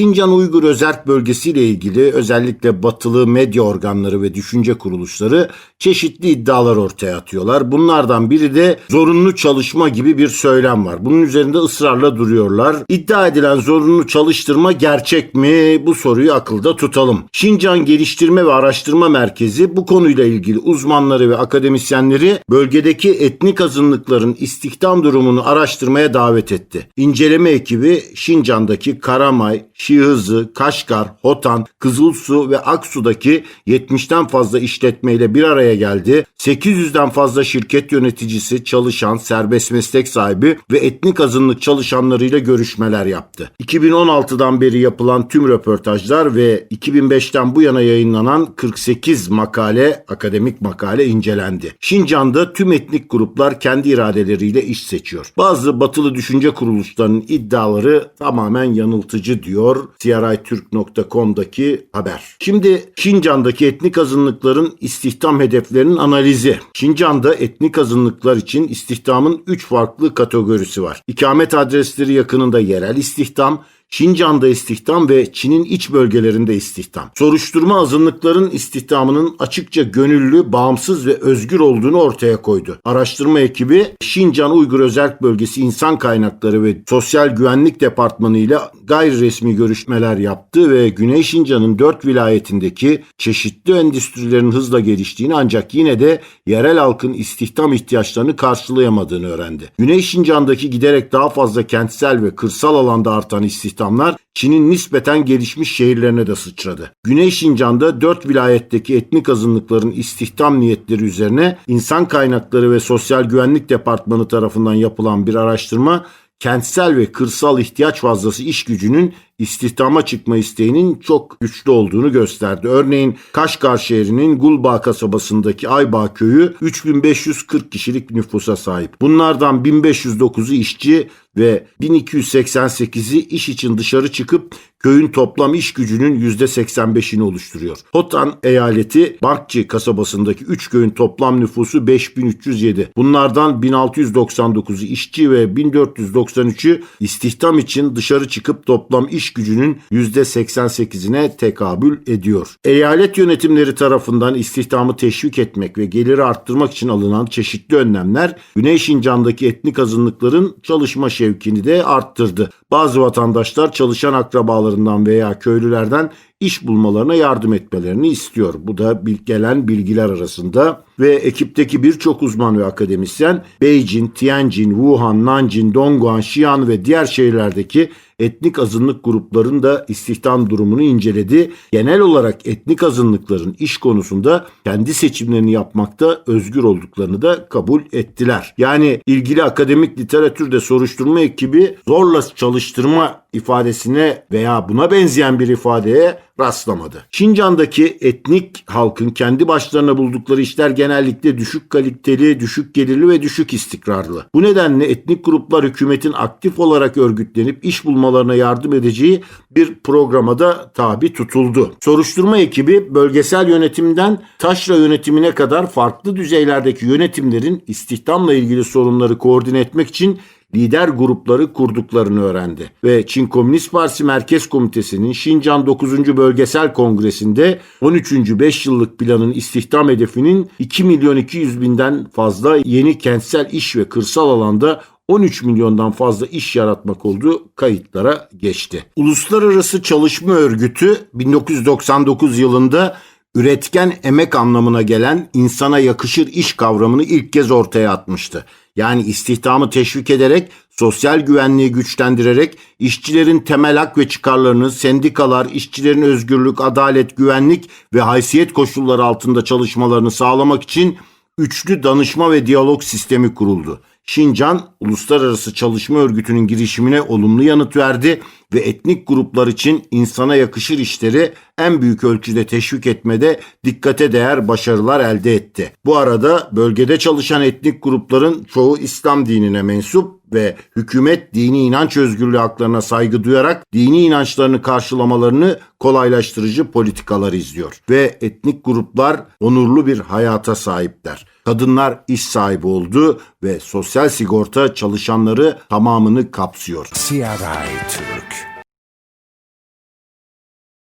Sincan Uygur Özerk Bölgesi ile ilgili özellikle batılı medya organları ve düşünce kuruluşları çeşitli iddialar ortaya atıyorlar. Bunlardan biri de zorunlu çalışma gibi bir söylem var. Bunun üzerinde ısrarla duruyorlar. İddia edilen zorunlu çalıştırma gerçek mi? Bu soruyu akılda tutalım. Şincan Geliştirme ve Araştırma Merkezi bu konuyla ilgili uzmanları ve akademisyenleri bölgedeki etnik azınlıkların istihdam durumunu araştırmaya davet etti. İnceleme ekibi Şincan'daki Karamay, Şihızı, Kaşgar, Hotan, Kızılsu ve Aksu'daki 70'ten fazla işletmeyle bir araya geldi. 800'den fazla şirket yöneticisi, çalışan, serbest meslek sahibi ve etnik azınlık çalışanlarıyla görüşmeler yaptı. 2016'dan beri yapılan tüm röportajlar ve 2005'ten bu yana yayınlanan 48 makale, akademik makale incelendi. Şincan'da tüm etnik gruplar kendi iradeleriyle iş seçiyor. Bazı batılı düşünce kuruluşlarının iddiaları tamamen yanıltıcı diyor critürk.com'daki haber. Şimdi Şincan'daki etnik azınlıkların istihdam hedeflerinin analizi. Şincan'da etnik azınlıklar için istihdamın 3 farklı kategorisi var. İkamet adresleri yakınında yerel istihdam, Şincan'da istihdam ve Çin'in iç bölgelerinde istihdam. Soruşturma azınlıkların istihdamının açıkça gönüllü, bağımsız ve özgür olduğunu ortaya koydu. Araştırma ekibi Şincan Uygur Özerk Bölgesi İnsan Kaynakları ve Sosyal Güvenlik Departmanı ile gayri resmi görüşmeler yaptı ve Güney Şincan'ın dört vilayetindeki çeşitli endüstrilerin hızla geliştiğini ancak yine de yerel halkın istihdam ihtiyaçlarını karşılayamadığını öğrendi. Güney Şincan'daki giderek daha fazla kentsel ve kırsal alanda artan istihdamlar Çin'in nispeten gelişmiş şehirlerine de sıçradı. Güney Şincan'da 4 vilayetteki etnik azınlıkların istihdam niyetleri üzerine İnsan Kaynakları ve Sosyal Güvenlik Departmanı tarafından yapılan bir araştırma kentsel ve kırsal ihtiyaç fazlası iş gücünün istihdama çıkma isteğinin çok güçlü olduğunu gösterdi. Örneğin Kaşgar şehrinin Gulbağ kasabasındaki Aybağ köyü 3540 kişilik nüfusa sahip. Bunlardan 1509'u işçi ve 1288'i iş için dışarı çıkıp köyün toplam iş gücünün %85'ini oluşturuyor. Hotan eyaleti Bankçı kasabasındaki 3 köyün toplam nüfusu 5307. Bunlardan 1699'u işçi ve 1493'ü istihdam için dışarı çıkıp toplam iş gücünün %88'ine tekabül ediyor. Eyalet yönetimleri tarafından istihdamı teşvik etmek ve geliri arttırmak için alınan çeşitli önlemler Güney Şincan'daki etnik azınlıkların çalışma şevkini de arttırdı. Bazı vatandaşlar çalışan akrabalarından veya köylülerden iş bulmalarına yardım etmelerini istiyor. Bu da gelen bilgiler arasında ve ekipteki birçok uzman ve akademisyen Beijing, Tianjin, Wuhan, Nanjing, Dongguan, Xi'an ve diğer şehirlerdeki etnik azınlık gruplarının da istihdam durumunu inceledi. Genel olarak etnik azınlıkların iş konusunda kendi seçimlerini yapmakta özgür olduklarını da kabul ettiler. Yani ilgili akademik literatürde soruşturma ekibi zorla çalıştırma ifadesine veya buna benzeyen bir ifadeye rastlamadı. Şincan'daki etnik halkın kendi başlarına buldukları işler genellikle düşük kaliteli, düşük gelirli ve düşük istikrarlı. Bu nedenle etnik gruplar hükümetin aktif olarak örgütlenip iş bulmalarına yardım edeceği bir programa da tabi tutuldu. Soruşturma ekibi bölgesel yönetimden taşra yönetimine kadar farklı düzeylerdeki yönetimlerin istihdamla ilgili sorunları koordine etmek için lider grupları kurduklarını öğrendi. Ve Çin Komünist Partisi Merkez Komitesi'nin Şincan 9. Bölgesel Kongresi'nde 13. 5 yıllık planın istihdam hedefinin 2 milyon 200 binden fazla yeni kentsel iş ve kırsal alanda 13 milyondan fazla iş yaratmak olduğu kayıtlara geçti. Uluslararası Çalışma Örgütü 1999 yılında üretken emek anlamına gelen insana yakışır iş kavramını ilk kez ortaya atmıştı. Yani istihdamı teşvik ederek, sosyal güvenliği güçlendirerek, işçilerin temel hak ve çıkarlarını, sendikalar, işçilerin özgürlük, adalet, güvenlik ve haysiyet koşulları altında çalışmalarını sağlamak için üçlü danışma ve diyalog sistemi kuruldu. Şincan Uluslararası Çalışma Örgütü'nün girişimine olumlu yanıt verdi ve etnik gruplar için insana yakışır işleri en büyük ölçüde teşvik etmede dikkate değer başarılar elde etti. Bu arada bölgede çalışan etnik grupların çoğu İslam dinine mensup ve hükümet dini inanç özgürlüğü haklarına saygı duyarak dini inançlarını karşılamalarını kolaylaştırıcı politikalar izliyor. Ve etnik gruplar onurlu bir hayata sahipler. Kadınlar iş sahibi oldu ve sosyal sigorta çalışanları tamamını kapsıyor. CRI